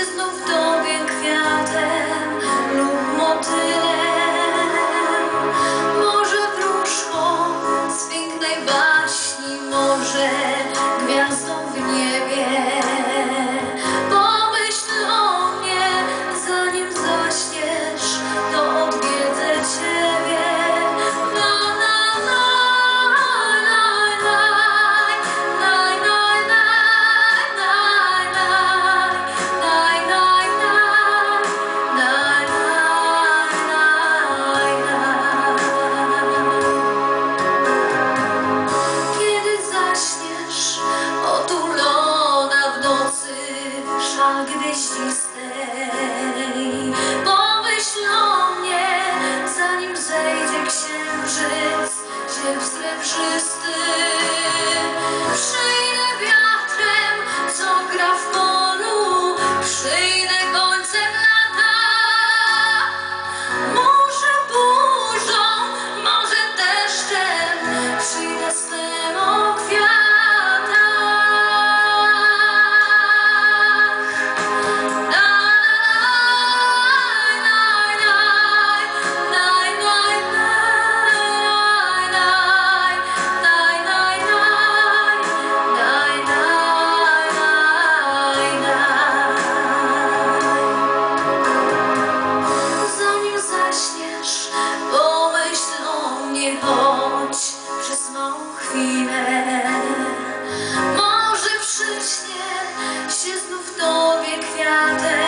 just no done. zanim zejdzie księżyc Zieb srebrzysty another